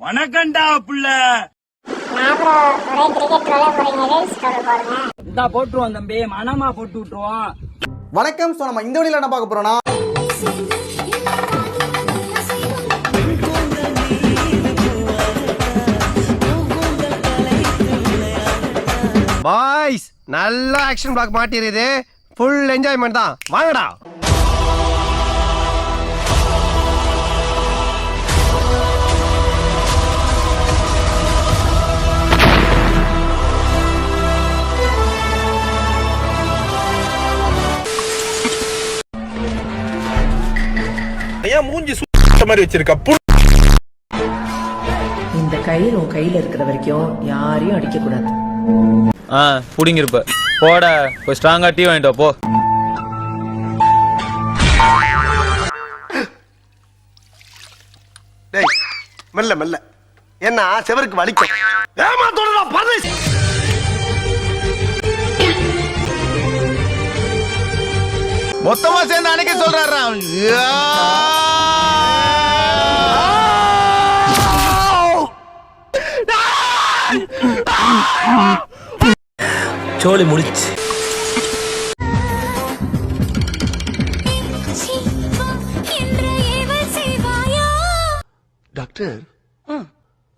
வணக்கம்டா புள்ள. இந்தா போட்டுருவோம் தம்பி மனமா போட்டு விட்டுருவோம். வணக்கம். ஸோ நம்ம இந்த வழியில் என்ன பார்க்க போறோம்னா பாய்ஸ் நல்ல ஆக்ஷன் பிளாக் மாட்டிருது ஃபுல் என்ஜாய்மெண்ட் தான். வாங்கடா. ஏன் மூஞ்சி சுத்த மாதிரி வச்சிருக்க? இந்த கயிறு உன் கையில இருக்கிற வரைக்கும் யாரையும் அடிக்க கூடாது ஆ புடிங்கிருப்ப. போட போய் ஸ்ட்ராங்கா டீ வாங்கிட்டு போ. டேய் மெல்ல மெல்ல. என்ன செவருக்கு வலிக்கும் ஏமாத்தோடா பரதேசி மொத்தமா சேர்ந்து அன்னைக்கு சொல்றாரா சோலி முடிச்சு. டாக்டர்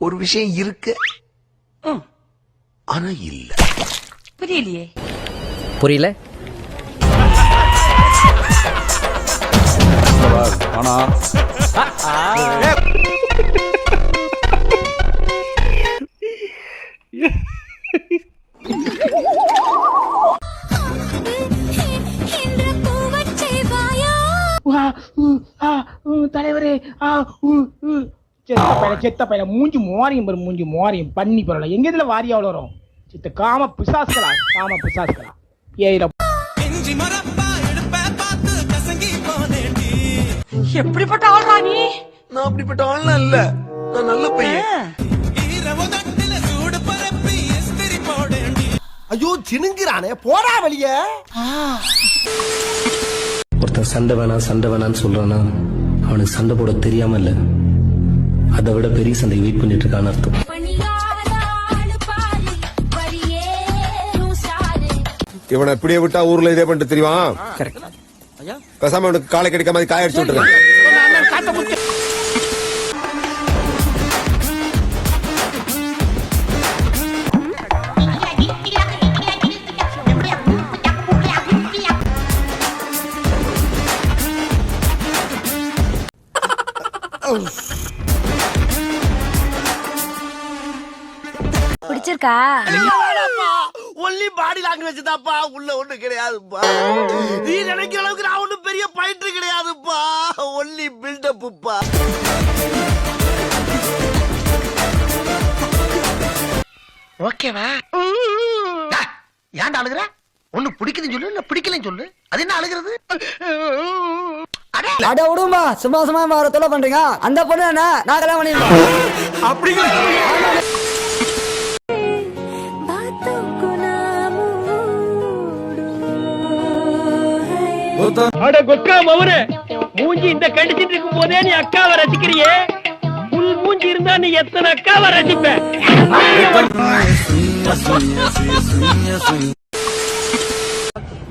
ஒரு விஷயம் இருக்கு. ஆனா இல்ல. புரியல? தலைவரே செத்த பையல செத்த பையல மூஞ்சி மோரியம் பெரும் மூஞ்சி மோரியம். பண்ணி பரவாயில்ல எங்க இதுல வாரியா வளரும் சித்த காம பிசாசுகளா? காம பிசாசுகளா? ஏயில எப்படிப்பட்ட ஆள்ரா நீ? நான் அப்படிப்பட்ட ஆள்லாம் இல்ல. நான் நல்ல பையன். ஐயோ சினுங்கிறானே. போடா வெளியே. ஒருத்தன் சண்டை வேணாம் சண்டை வேணாம்னு சொல்றானா? அவனுக்கு சண்டை போட தெரியாம இல்ல அதை விட பெரிய சண்டை வெயிட் பண்ணிட்டு இருக்கான்னு அர்த்தம். இவனை இப்படியே விட்டா ஊர்ல இதே பண்ணிட்டு தெரியுமா பேசாம இவனுக்கு காலை கடிக்க மாதிரி காய அடிச்சு விட்டுருங்க பிடிச்சிருக்கா ஒன்லி பாடி லாங்குவேஜ் தான்ப்பா. உள்ள ஒண்ணு கிடையாதுப்பா. நீ நினைக்கிற அளவுக்கு நான் ஒண்ணும் பெரிய பயிற்று கிடையாதுப்பா. ஒன்லி பில்டப்புப்பா ஓகேவா? ஏன்டா அழுகுற? ஒண்ணு பிடிக்குதுன்னு சொல்லு இல்ல பிடிக்கலன்னு சொல்லு. அது என்ன அழுகிறது? அட! விடுமா சும்மா சும்மா வர தொலை பண்றீங்க. அந்த பொண்ணு என்ன? நான் கல்யாணம் பண்ணிருக்கோம் அட கொக்கா மவனே மூஞ்சி இந்த கடிச்சிட்டு இருக்கும் போதே நீ அக்காவை ரசிக்கிறியே புல் மூஞ்சி இருந்தா நீ எத்தனை அக்காவை ரசிப்ப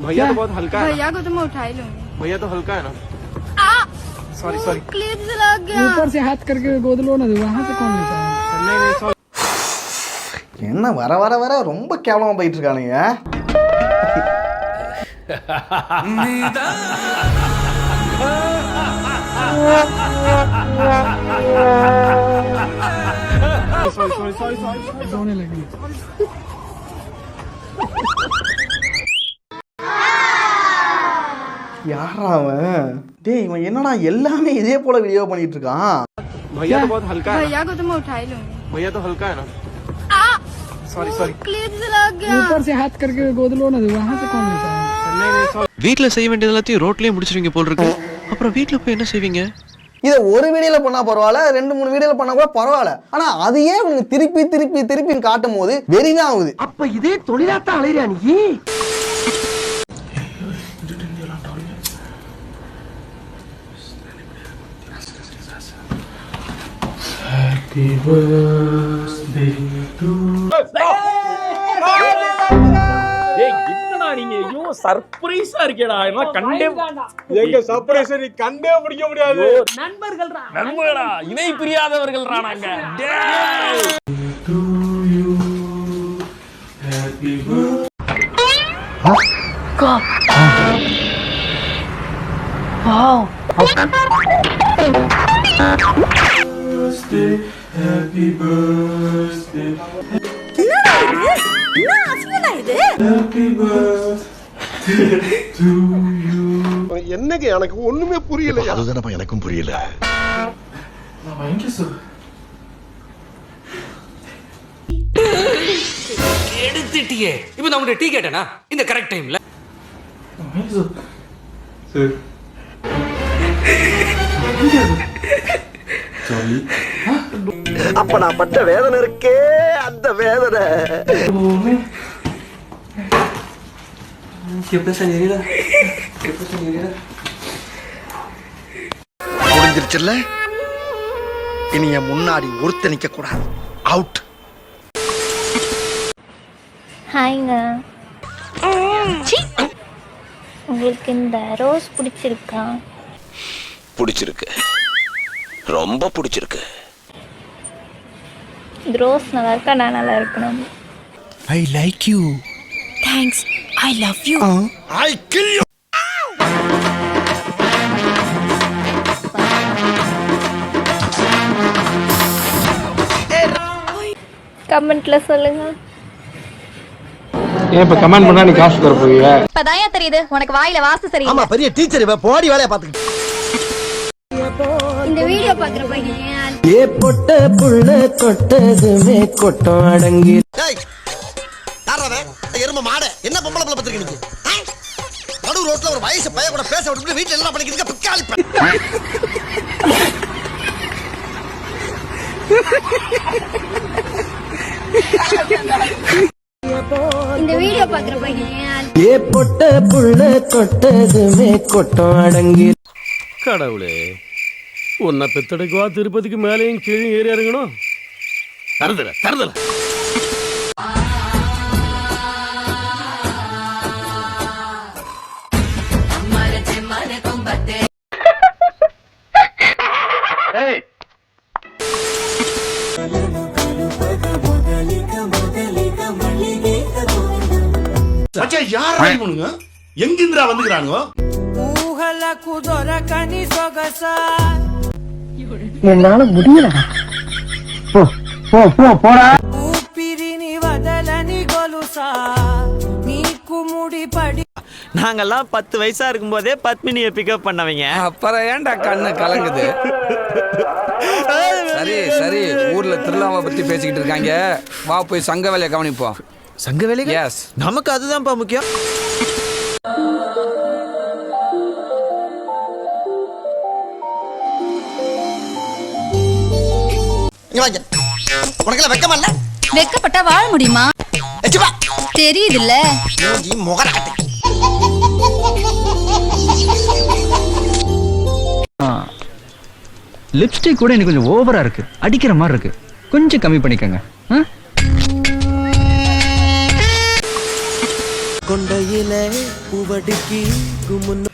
भैया तो बहुत हल्का है भैया को तो मैं उठा ही लूंगी भैया तो हल्का है ना सॉरी सॉरी क्लिप्स लग गया ऊपर से हाथ करके गोद लो ना वहां से कौन लेता है नहीं नहीं सॉरी என்ன வர வர வர ரொம்ப கேவலமா போயிட்டு இருக்கானுங்க सोने लगी யாரா அவன் டேய் இவன் என்னடா எல்லாமே இதே போல வீடியோ பண்ணிட்டு இருக்கான் भैया तो बहुत हल्का है भैया को तो मैं उठा ही लूंगी भैया तो हल्का है ना सॉरी सॉरी क्लिप्स लग गया ऊपर से हाथ करके गोद लो ना वहां से कौन लेता है नहीं नहीं सॉरी வீட்ல செய்ய வேண்டியது எல்லாத்தையும் ரோட்லயே முடிச்சிருவீங்க போல் இருக்கு. அப்புறம் வீட்ல போய் என்ன செய்வீங்க? இதை ஒரு வீடியோல பண்ணா பரவாயில்ல ரெண்டு மூணு வீடியோல பண்ணா கூட பரவாயில்ல. ஆனா அதையே உனக்கு திருப்பி திருப்பி திருப்பி காட்டும் போது வெறிதான் ஆகுது அப்ப இதே தொழிலாத்தான் அலையிறியா நீ? சர்ப்ரைஸா இருக்கேடா. எல்லாம் கண்டே எங்க சர்ப்ரைஸ் நீ கண்டே பிடிக்க முடியாது. நண்பர்களா இணை பிரியாதவர்கள் நாங்க. என்னங்க எனக்கு ஒண்ணுமே புரியல அதுதானப்பா எனக்கும் புரியல. எடுத்துட்டியே. இப்போ நான் உங்கள்கிட்ட டீ கேட்டேனா? இந்த கரெக்ட் டைம்ல அப்ப நான் பட்ட வேதனை இருக்கே அந்த வேதனை. முடிஞ்சிருச்சுல்ல? இனி என் முன்னாடி ஒருத்த நிக்க கூடாது அவுட் ஹாய்ங்க உங்களுக்கு இந்த ரோஸ் பிடிச்சிருக்கா? பிடிச்சிருக்கு. ரொம்ப பிடிச்சிருக்கு. ரோஸ் நல்லா இருக்கா நான் நல்லா இருக்கணும் I like you thanks I love you I kill you கமெண்ட்ல சொல்லுங்க. ஏன் இப்ப கமெண்ட் பண்ணா நீ காசு தர போவீங்க இப்பதான் தெரியுது. உனக்கு வாயில வாசு சரி ஆமா பெரிய டீச்சர் இவ போடி வேலைய பாத்துக்கிட்டு இந்த வீடியோ பாக்குற பையன் ஏ பொட்ட புள்ள கொட்டதுமே கொட்டம் அடங்கி எரும மாடு. என்ன பொம்பளை பிள்ளை பத்திரிக்கை? நடு ரோட்ல ஒரு வயசு பையன் கூட பேச விட்டு வீட்டுல எல்லாம். இந்த வீடியோ பாக்குற பையன் ஏ பொட்ட புள்ள கொட்டதுமே கொட்டம் அடங்கி கடவுளே. உன்னை பெத்தடைக்குவா திருப்பதிக்கு மேலேயும் கீழே ஏறி இறங்கணும். தருதல தருதல. யாரா இவனுங்க? எங்கிந்திரா வந்துக்கிறானுங்க? என்னால முடியல போ போ போ போடா. நாங்கெல்லாம் பத்து வயசா இருக்கும்போதே பத்மினியை பிக்கப் பண்ணவங்க. அப்புறம் ஏன்டா கண்ணு கலங்குது? சரி சரி ஊர்ல திருவிழாவை பத்தி பேசிக்கிட்டு இருக்காங்க. வா போய் சங்க வேலையை கவனிப்போம். சங்க வேலைக்கு எஸ் நமக்கு அதுதான்ப்பா முக்கியம். இங்க. வாங்க உனக்கெல்லாம் வெக்கமா இல்ல? வெக்கப்பட்டா வாழ முடியுமா? எச்சு வா தெரியுதுல்ல. மூஞ்சி முகரக்கட்டை லிப்ஸ்டிக் கூட எனக்கு கொஞ்சம் ஓவரா இருக்கு. அடிக்கிற மாதிரி இருக்கு. கொஞ்சம் கம்மி பண்ணிக்கோங்க. கொண்டையில பூவடிக்கி குமுன்னு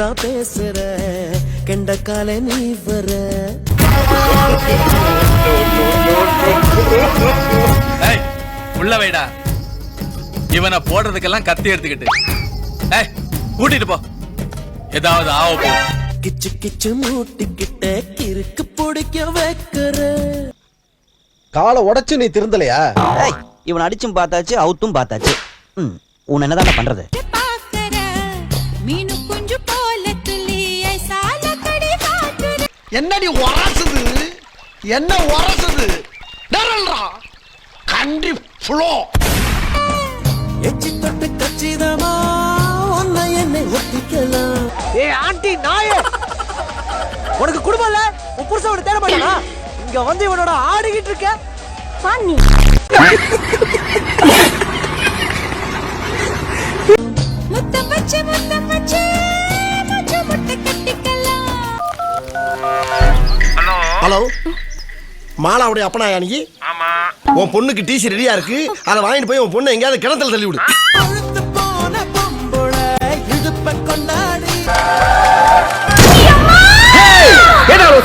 தான் பேசுற கெண்டக்கால நீ வர. உள்ள வைடா. இவனை போடுறதுக்கெல்லாம் கத்தி எடுத்துக்கிட்டு. ஏய் கூட்டிட்டு போ. ஏதாவது ஆவ போ. கிச்சு கிச்சு மூட்டிக்கிட்ட கிறுக்கு பிடிக்க வைக்கிற. காலை உடைச்சு நீ திருந்தலையா? இவன் அடிச்சும் பார்த்தாச்சு அவுத்தும் பார்த்தாச்சு. உன் என்னதான பண்றது? மீனு குஞ்சு போல துள்ளி சால கடி பாக்குற என்னடி உரசுது? என்ன உரசுது? டரல்ரா கண்டி ஃப்ளோ எச்சி தொட்டு கச்சிதமா உன்னை என்னை ஒட்டிக்கலாம். ஏ ஆண்டி நாயே! உனக்கு குடும்பம் இல்ல உன் புருஷன் உன்னை தேட மாட்டானா? இங்க வந்து இவனோட ஆடிக்கிட்டு இருக்க. பாண்ணி ஹலோ. மாலாவுடைய அப்பனா அன்னைக்கு உன் பொண்ணுக்கு டிசி ரெடியா இருக்கு. அதை வாங்கிட்டு போய் உன் பொண்ணு எங்கேயாவது கிணத்துல தள்ளி விடு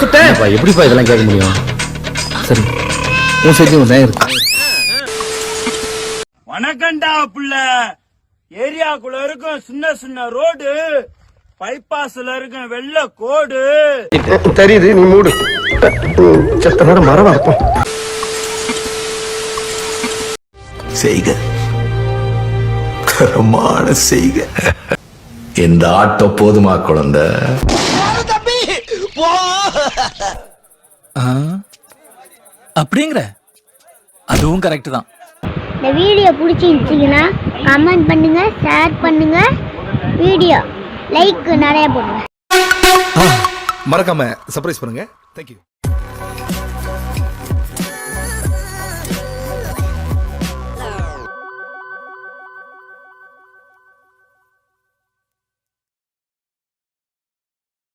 சுட்டேன் எப்படிப்பா இதெல்லாம் கேட்க முடியும்? சரி உன் சேர்த்து வணக்கம்டா புள்ள. ஏரியாக்குள்ள இருக்கும் சின்ன சின்ன ரோடு பைபாஸ்ல இருக்கும் வெள்ள கோடு. தெரியுது நீ மூடு. செத்த நேரம் மரம் இருப்போம் செய்க. கரமான செய்க. இந்த ஆட்டம் போதுமா குழந்தை? அப்படிங்கிற. அதுவும் கரெக்ட் தான். இந்த வீடியோ பிடிச்சிருந்துச்சிங்கன்னா கமெண்ட் பண்ணுங்க ஷேர் பண்ணுங்க. வீடியோ லைக் நிறைய போடுங்க. மறக்காம சர்ப்ரைஸ் பண்ணுங்க. தேங்க்யூ